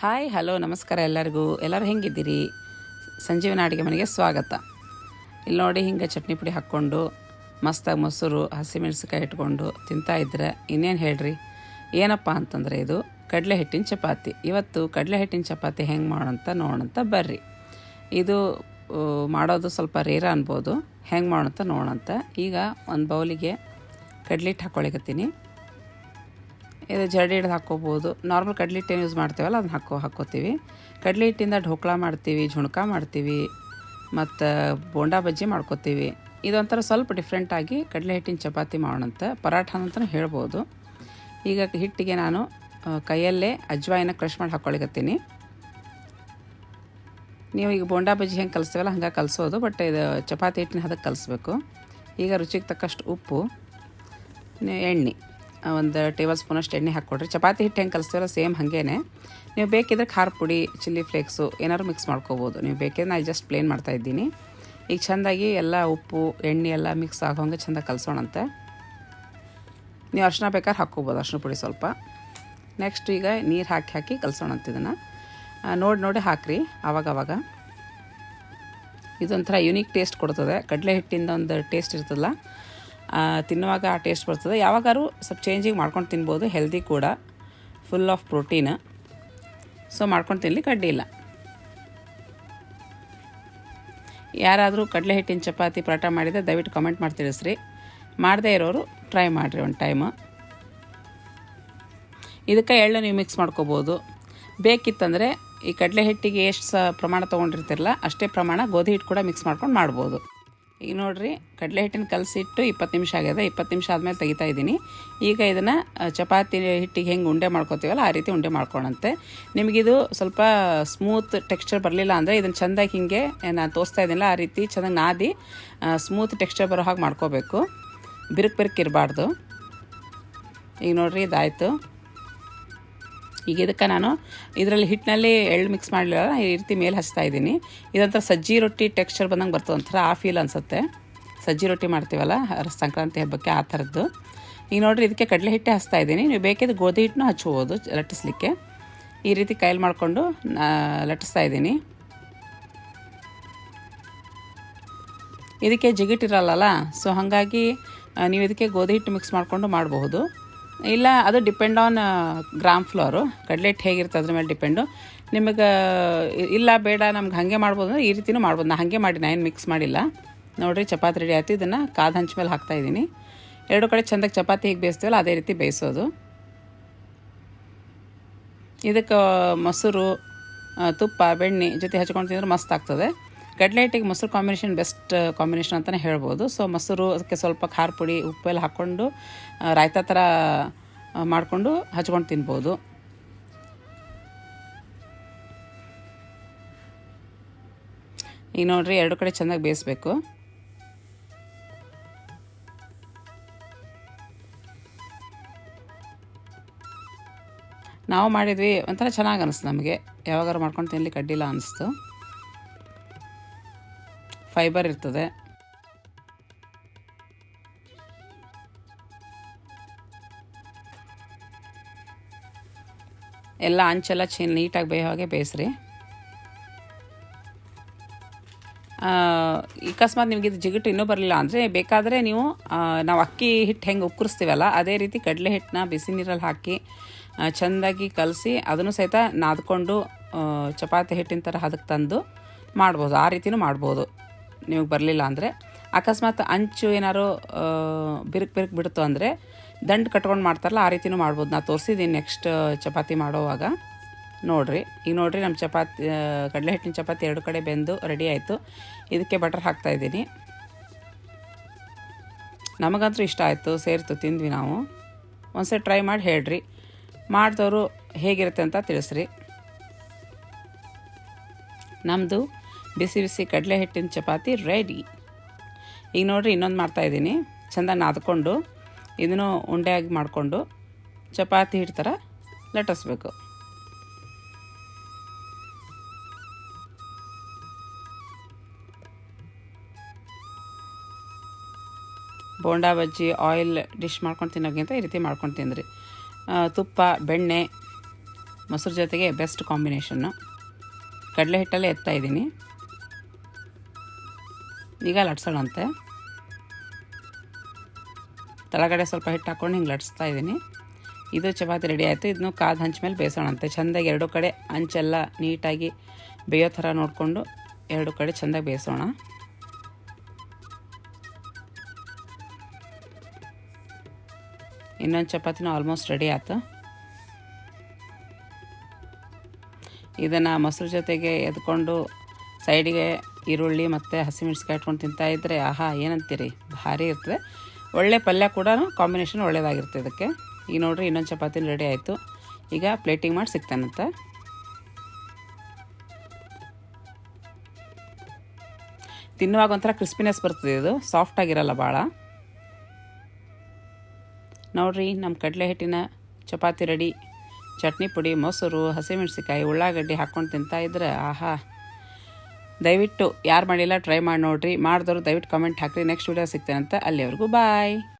Hi hello ನಮಸ್ಕಾರ ಎಲ್ಲರಿಗೂ. ಎಲ್ಲರೂ ಹೆಂಗಿದ್ದೀರಿ? ಸಂಜೀವನ ಅಡುಗೆ ಮನೆಗೆ ಸ್ವಾಗತ. ಇಲ್ಲಿ ನೋಡಿ ಹಿಂಗೆ ಚಟ್ನಿ ಪುಡಿ ಹಾಕ್ಕೊಂಡು, ಮಸ್ತಾಗಿ ಮೊಸರು ಹಸಿಮೆಣಸಿಕಾಯಿ ಇಟ್ಕೊಂಡು ತಿಂತಾ ಇದ್ರೆ ಇನ್ನೇನು ಹೇಳ್ರಿ? ಏನಪ್ಪ ಅಂತಂದರೆ ಇದು ಕಡಲೆ ಹಿಟ್ಟಿನ ಚಪಾತಿ. ಇವತ್ತು ಕಡಲೆ ಹಿಟ್ಟಿನ ಚಪಾತಿ ಹೆಂಗೆ ಮಾಡೋಂತ ನೋಡೋಂತ ಬರ್ರಿ. ಇದು ಮಾಡೋದು ಸ್ವಲ್ಪ ರೇರ ಅನ್ಬೋದು. ಹೆಂಗೆ ಮಾಡೋಂತ ನೋಡೋಂತ ಈಗ ಒಂದು ಬೌಲಿಗೆ ಕಡ್ಲೆ ಹಿಟ್ಟು ಹಾಕ್ಕೊಳಿಕತ್ತೀನಿ ಇದು ಜರಡಿ ಹಿಡ್ದು ಹಾಕ್ಕೋಬೋದು. ನಾರ್ಮಲ್ ಕಡಲೆ ಹಿಟ್ಟೇನು ಯೂಸ್ ಮಾಡ್ತೀವಲ್ಲ, ಅದನ್ನ ಹಾಕೋ, ಹಾಕ್ಕೋತೀವಿ. ಕಡಲೆ ಹಿಟ್ಟಿಂದ ಢೋಕ್ಳ ಮಾಡ್ತೀವಿ, ಝುಣ್ಕ ಮಾಡ್ತೀವಿ, ಮತ್ತು ಬೋಂಡಾ ಬಜ್ಜಿ ಮಾಡ್ಕೋತೀವಿ. ಇದೊಂಥರ ಸ್ವಲ್ಪ ಡಿಫ್ರೆಂಟಾಗಿ ಕಡಲೆ ಹಿಟ್ಟಿನ ಚಪಾತಿ ಮಾಡೋಣಂತ, ಪರಾಠ ಅಂತಲೂ ಹೇಳ್ಬೋದು. ಈಗ ಹಿಟ್ಟಿಗೆ ನಾನು ಕೈಯಲ್ಲೇ ಅಜ್ವಾಯಿನ ಕ್ರಷ್ ಮಾಡಿ ಹಾಕ್ಕೊಳಿಕತ್ತೀನಿ ನೀವು ಈಗ ಬೋಂಡಾ ಬಜ್ಜಿ ಹೆಂಗೆ ಕಲಿಸ್ತೀವಲ್ಲ, ಹಂಗೆ ಕಲಿಸೋದು ಬಟ್ ಇದು ಚಪಾತಿ ಹಿಟ್ಟಿನ ಹದಕ್ಕೆ ಕಲಿಸ್ಬೇಕು. ಈಗ ರುಚಿಗೆ ತಕ್ಕಷ್ಟು ಉಪ್ಪು ಎಣ್ಣೆ. ಒಂದು ಟೇಬಲ್ ಸ್ಪೂನಷ್ಟು ಎಣ್ಣೆ ಹಾಕ್ಕೊಡ್ರಿ. ಚಪಾತಿ ಹಿಟ್ಟು ಹೆಂಗೆ ಕಲಿಸ್ತೀವಲ್ಲ, ಸೇಮ್ ಹಾಗೇನೆ. ನೀವು ಬೇಕಿದ್ರೆ ಖಾರ ಪುಡಿ, ಚಿಲ್ಲಿ ಫ್ಲೇಕ್ಸು ಏನಾದ್ರು ಮಿಕ್ಸ್ ಮಾಡ್ಕೋಬೋದು. ನೀವು ಬೇಕಿದ್ರೆ ನಾನು ಜಸ್ಟ್ ಪ್ಲೇನ್ ಮಾಡ್ತಾ ಇದ್ದೀನಿ. ಈಗ ಚೆಂದಾಗಿ ಎಲ್ಲ ಉಪ್ಪು, ಎಣ್ಣೆ ಎಲ್ಲ ಮಿಕ್ಸ್ ಆಗೋಂಗೆ ಚೆಂದ ಕಲಿಸೋಣಂತೆ. ನೀವು ಅರ್ಶಿನ ಬೇಕಾದ್ರೆ ಹಾಕ್ಕೋಬೋದು ಅರ್ಶಿನ ಪುಡಿ ಸ್ವಲ್ಪ. ನೆಕ್ಸ್ಟ್ ಈಗ ನೀರು ಹಾಕಿ ಹಾಕಿ ಕಲಿಸೋಣಂತ ಇದನ್ನು. ನೋಡಿ ನೋಡಿ ಹಾಕ್ರಿ, ಆವಾಗವಾಗ. ಇದೊಂಥರ ಯುನೀಕ್ ಟೇಸ್ಟ್ ಕೊಡ್ತದೆ. ಕಡಲೆ ಹಿಟ್ಟಿಂದ ಒಂದು ಟೇಸ್ಟ್ ಇರ್ತದಲ್ಲ ತಿನ್ನುವಾಗ ಆ ಟೇಸ್ಟ್ ಬರ್ತದೆ. ಯಾವಾಗಾರು ಸ್ವಲ್ಪ ಚೇಂಜಿಂಗ್ ಮಾಡ್ಕೊಂಡು ತಿನ್ಬೋದು ಹೆಲ್ದಿ ಕೂಡ. ಫುಲ್ ಆಫ್ ಪ್ರೋಟೀನ್ ಸೊ ಮಾಡ್ಕೊಂಡು ತಿನ್ನಲಿ ಕಡ್ಡಿ ಇಲ್ಲ. ಯಾರಾದರೂ ಕಡಲೆ ಹಿಟ್ಟಿನ ಚಪಾತಿ ಪರಾಟ ಮಾಡಿದರೆ ದಯವಿಟ್ಟು ಕಮೆಂಟ್ ಮಾಡಿ ತಿಳಿಸ್ರಿ. ಮಾಡದೇ ಇರೋರು ಟ್ರೈ ಮಾಡಿರಿ ಒಂದು ಟೈಮು ಇದಕ್ಕೆ ಎಳ್ಳು ನೀವು ಮಿಕ್ಸ್ ಮಾಡ್ಕೋಬೋದು. ಬೇಕಿತ್ತಂದರೆ ಈ ಕಡಲೆ ಹಿಟ್ಟಿಗೆ ಎಷ್ಟು ಸ ಪ್ರಮಾಣ ತೊಗೊಂಡಿರ್ತಿರಲ್ಲ, ಅಷ್ಟೇ ಪ್ರಮಾಣ ಗೋಧಿ ಹಿಟ್ಟು ಕೂಡ ಮಿಕ್ಸ್ ಮಾಡ್ಕೊಂಡು ಮಾಡ್ಬೋದು. ಈಗ ನೋಡಿರಿ, ಕಡಲೆ ಹಿಟ್ಟಿನ ಕಲಸಿಟ್ಟು ಇಪ್ಪತ್ತು ನಿಮಿಷ ಆಗಿದೆ ಇಪ್ಪತ್ತು ನಿಮಿಷ ಆದಮೇಲೆ ತೆಗಿತಾ ಇದ್ದೀನಿ. ಈಗ ಇದನ್ನು ಚಪಾತಿ ಹಿಟ್ಟಿಗೆ ಹೆಂಗೆ ಉಂಡೆ ಮಾಡ್ಕೋತೀವಲ್ಲ, ಆ ರೀತಿ ಉಂಡೆ ಮಾಡ್ಕೊಳಂತೆ. ನಿಮಗಿದು ಸ್ವಲ್ಪ ಸ್ಮೂತ್ ಟೆಕ್ಸ್ಚರ್ ಬರಲಿಲ್ಲ ಅಂದರೆ ಇದನ್ನು ಚೆಂದಾಗಿ ಹಿಂಗೆ ನಾನು ತೋರಿಸ್ತಾ ಇದ್ದೀನಲ್ಲ, ಆ ರೀತಿ ಚೆನ್ನಾಗಿ ನಾದಿ ಸ್ಮೂತ್ ಟೆಕ್ಸ್ಚರ್ ಬರೋ ಹಾಗೆ ಮಾಡ್ಕೋಬೇಕು. ಬಿರುಕು ಬಿರುಕು ಇರಬಾರ್ದು. ಈಗ ನೋಡಿರಿ, ಇದಾಯಿತು. ಈಗ ಇದಕ್ಕೆ ನಾನು ಇದರಲ್ಲಿ ಹಿಟ್ಟಿನಲ್ಲಿ ಎಳ್ಳು ಮಿಕ್ಸ್ ಮಾಡಲಿಲ್ಲ, ಈ ರೀತಿ ಮೇಲೆ ಹಚ್ತಾ ಇದ್ದೀನಿ. ಇದೊಂಥರ ಸಜ್ಜಿ ರೊಟ್ಟಿ ಟೆಕ್ಸ್ಚರ್ ಬಂದಂಗೆ ಬರ್ತದೆ, ಒಂಥರ ಆ ಫೀಲ್ ಅನಿಸುತ್ತೆ. ಸಜ್ಜಿ ರೊಟ್ಟಿ ಮಾಡ್ತೀವಲ್ಲ ಸಂಕ್ರಾಂತಿ ಹಬ್ಬಕ್ಕೆ ಆ ಥರದ್ದು. ಈಗ ನೋಡಿರಿ, ಇದಕ್ಕೆ ಕಡಲೆ ಹಿಟ್ಟೆ ಹಚ್ತಾ ಇದ್ದೀನಿ. ನೀವು ಬೇಕಿದ್ರೆ ಗೋಧಿ ಹಿಟ್ಟನ್ನು ಹಚ್ಬೋದು ಲಟ್ಟಿಸ್ಲಿಕ್ಕೆ. ಈ ರೀತಿ ಕೈಲಿ ಮಾಡಿಕೊಂಡು ಲಟ್ಟಿಸ್ತಾ ಇದ್ದೀನಿ. ಇದಕ್ಕೆ ಜಿಗಿಟ್ಟಿರಲ್ಲ ಸೊ ಹಾಗಾಗಿ ನೀವು ಇದಕ್ಕೆ ಗೋಧಿ ಹಿಟ್ಟು ಮಿಕ್ಸ್ ಮಾಡಿಕೊಂಡು ಮಾಡಬಹುದು. ಇಲ್ಲ, ಅದು depend on gram flour cutlet ಹೇಗಿರ್ತದೆ ಅದ್ರ ಮೇಲೆ ಡಿಪೆಂಡು ನಿಮಗೆ, ಇಲ್ಲ, ಬೇಡ, ನಮ್ಗೆ ಹಾಗೆ ಮಾಡ್ಬೋದು ಅಂದರೆ ಈ ರೀತಿನೂ ಮಾಡ್ಬೋದು. ನಾ ಹಾಗೆ ಮಾಡಿ ನಾನು ಮಿಕ್ಸ್ ಮಾಡಿಲ್ಲ. ನೋಡಿರಿ, ಚಪಾತಿ ರೆಡಿ ಆಯ್ತು. ಇದನ್ನು ಕಾದ ಹಂಚ ಮೇಲೆ ಹಾಕ್ತಾಯಿದ್ದೀನಿ ಎರಡು ಕಡೆ ಚೆಂದಾಗಿ ಚಪಾತಿ ಹೀಗೆ ಬೇಯಿಸ್ತೀವಲ್ಲ, ಅದೇ ರೀತಿ ಬೇಯಿಸೋದು. ಇದಕ್ಕೆ ಮೊಸರು ತುಪ್ಪ, ಬೆಣ್ಣೆ ಜೊತೆ ಹಚ್ಕೊಂಡು ತಿಂದರೆ ಮಸ್ತ್ ಆಗ್ತದೆ. ಕಡಲೆ ಹಿಟ್ಟಿಗೆ ಮೊಸರು ಕಾಂಬಿನೇಷನ್ ಬೆಸ್ಟ್ ಕಾಂಬಿನೇಷನ್ ಅಂತಲೇ ಹೇಳ್ಬೋದು. ಸೊ ಮೊಸರು, ಅದಕ್ಕೆ ಸ್ವಲ್ಪ ಖಾರ ಪುಡಿ ಉಪ್ಪೆಲ್ಲ ಹಾಕ್ಕೊಂಡು ರಾಯ್ತ ಥರ ಮಾಡಿಕೊಂಡು ಹಚ್ಕೊಂಡು ತಿನ್ಬೋದು. ಈಗ ನೋಡ್ರಿ, ಎರಡು ಕಡೆ ಚೆನ್ನಾಗಿ ಬೇಯಿಸ್ಬೇಕು. ನಾವು ಮಾಡಿದ್ವಿ ಒಂಥರ ಚೆನ್ನಾಗಿ ಅನಿಸ್ತು ನಮಗೆ. ಯಾವಾಗಾರು ಮಾಡ್ಕೊಂಡು ತಿನ್ಲಿಕ್ಕೆ ಅಡ್ಡಿಲ್ಲ ಅನಿಸ್ತು. ಫೈಬರ್ ಇರ್ತದೆ. ಎಲ್ಲ ಅಂಚೆಲ್ಲ ಚೆ ನೀಟಾಗಿ ಬೇಯೋ ಹಾಗೆ ಬೇಯಿಸ್ರಿ. ಅಕಸ್ಮಾತ್ ನಿಮಗೆ ಇದು ಜಿಗುಟು ಇನ್ನೂ ಬರಲಿಲ್ಲ ಅಂದರೆ ಬೇಕಾದರೆ ನೀವು ನಾವು ಅಕ್ಕಿ ಹಿಟ್ಟು ಹೆಂಗೆ ಉಕ್ಕರಿಸ್ತೀವಲ್ಲ, ಅದೇ ರೀತಿ ಕಡಲೆ ಹಿಟ್ಟನ್ನ ಬಿಸಿ ನೀರಲ್ಲಿ ಹಾಕಿ ಚೆಂದಾಗಿ ಕಲಸಿ ಅದನ್ನು ಸಹಿತ ನಾದ್ಕೊಂಡು ಚಪಾತಿ ಹಿಟ್ಟಿನ ಥರ ಹದಕ್ಕೆ ತಂದು ಮಾಡ್ಬೋದು, ಆ ರೀತಿಯೂ ಮಾಡ್ಬೋದು. ನಿಮಗೆ ಬರಲಿಲ್ಲ ಅಂದರೆ. ಅಕಸ್ಮಾತ್ ಅಂಚು ಏನಾರು ಬಿರುಕು ಬಿರುಕು ಬಿಡ್ತು ಅಂದರೆ ದಂಡು ಕಟ್ಕೊಂಡು ಮಾಡ್ತಾರಲ್ಲ, ಆ ರೀತಿನೂ ಮಾಡ್ಬೋದು. ನಾ ತೋರಿಸಿದ್ದೀನಿ ನೆಕ್ಸ್ಟ್ ಚಪಾತಿ ಮಾಡೋವಾಗ. ನೋಡ್ರಿ, ಈಗ ನೋಡ್ರಿ ನಮ್ಮ ಚಪಾತಿ ಕಡಲೆ ಹಿಟ್ಟಿನ ಚಪಾತಿ ಎರಡು ಕಡೆ ಬೆಂದು ರೆಡಿ ಆಯಿತು. ಇದಕ್ಕೆ ಬಟರ್ ಹಾಕ್ತಾ ಇದ್ದೀನಿ. ನಮಗಂತೂ ಇಷ್ಟ ಆಯಿತು, ಸೇರ್ತು, ತಿಂದ್ವಿ ನಾವು. ಒಂದ್ಸರಿ ಟ್ರೈ ಮಾಡಿ ಹೇಳ್ರಿ. ಮಾಡಿದವರು ಹೇಗಿರುತ್ತೆ ಅಂತ ತಿಳಿಸ್ರಿ. ನಮ್ಮದು ಬಿಸಿ ಬಿಸಿ ಕಡಲೆ ಹಿಟ್ಟಿನ ಚಪಾತಿ ರೆಡಿ. ಈಗ ನೋಡಿರಿ ಇನ್ನೊಂದು ಮಾಡ್ತಾಯಿದ್ದೀನಿ ಚೆಂದ ನಾದ್ಕೊಂಡು, ಇದನ್ನು ಉಂಡೆಯಾಗಿ ಮಾಡಿಕೊಂಡು ಚಪಾತಿ ಹಿಟ್ಟು ಥರ ಲಟ್ಟಿಸ್ಬೇಕು. ಬೋಂಡಾ ಬಜ್ಜಿ, ಆಯಿಲ್ ಡಿಶ್ ಮಾಡ್ಕೊಂಡು ತಿನ್ನೋಕ್ಕಿಂತ ಈ ರೀತಿ ಮಾಡ್ಕೊಂಡು ತಿಂದ್ರಿ. ತುಪ್ಪ, ಬೆಣ್ಣೆ, ಮೊಸರು ಜೊತೆಗೆ ಬೆಸ್ಟ್ ಕಾಂಬಿನೇಷನ್ನು ಕಡಲೆ ಹಿಟ್ಟಲ್ಲೇ ಎತ್ತಾ ಇದ್ದೀನಿ. ಈಗ ಲಟ್ಸೋಣಂತೆ. ತಳಗಡೆ ಸ್ವಲ್ಪ ಹಿಟ್ಟು ಹಾಕ್ಕೊಂಡು ಹಿಂಗೆ ಲಟ್ಸ್ತಾ ಇದ್ದೀನಿ. ಇದು ಚಪಾತಿ ರೆಡಿ ಆಯಿತು. ಇದನ್ನು ಕಾದ ಹಂಚ ಮೇಲೆ ಬೇಯಿಸೋಣಂತೆ. ಚೆಂದಾಗಿ ಎರಡು ಕಡೆ ಹಂಚೆಲ್ಲ ನೀಟಾಗಿ ಬೇಯೋ ಥರ ನೋಡಿಕೊಂಡು ಎರಡು ಕಡೆ ಚೆಂದಾಗಿ ಬೇಯಿಸೋಣ. ಇನ್ನೊಂದು ಚಪಾತಿನೂ ಆಲ್ಮೋಸ್ಟ್ ರೆಡಿ ಆಯ್ತು. ಇದನ್ನು ಮೊಸರು ಜೊತೆಗೆ ಎದ್ಕೊಂಡು ಸೈಡಿಗೆ ಈರುಳ್ಳಿ ಮತ್ತು ಹಸಿಮೆಣ್ಸಿಕಾಯಿ ಇಟ್ಕೊಂಡು ತಿಂತಾ ಇದ್ದರೆ ಆಹಾ, ಏನಂತೀರಿ? ಭಾರಿ ಇರ್ತದೆ. ಒಳ್ಳೆ ಪಲ್ಯ ಕೂಡ ಕಾಂಬಿನೇಷನ್ ಒಳ್ಳೆಯದಾಗಿರುತ್ತೆ ಇದಕ್ಕೆ. ಈಗ ನೋಡ್ರಿ, ಇನ್ನೊಂದು ಚಪಾತಿ ರೆಡಿ ಆಯಿತು. ಈಗ ಪ್ಲೇಟಿಂಗ್ ಮಾಡಿ ಸಿಗ್ತಾನಂತ. ತಿನ್ನುವಾಗ ಒಂಥರ ಕ್ರಿಸ್ಪಿನೆಸ್ ಬರ್ತದೆ ಇದು. ಸಾಫ್ಟ್ ಆಗಿರಲ್ಲ ಭಾಳ ನೋಡ್ರಿ ನಮ್ಮ ಕಡಲೆ ಹಿಟ್ಟಿನ ಚಪಾತಿ ರೆಡಿ ಚಟ್ನಿ ಪುಡಿ, ಮೊಸರು ಹಸಿಮೆಣಸಿಕಾಯಿ ಉಳ್ಳಾಗಡ್ಡಿ ಹಾಕ್ಕೊಂಡು ತಿಂತಾ ಇದ್ರೆ ಆಹಾ ದಯವಿಟ್ಟು ಯಾರು ಮಾಡಿಲ್ಲ ಟ್ರೈ ಮಾಡಿ ನೋಡ್ರಿ. ಮಾಡಿದವರು ದಯವಿಟ್ಟು ಕಮೆಂಟ್ ಹಾಕಿರಿ. ನೆಕ್ಸ್ಟ್ ವೀಡಿಯೋ ಅಂತ ಅಲ್ಲಿವರೆಗೂ ಬಾಯ್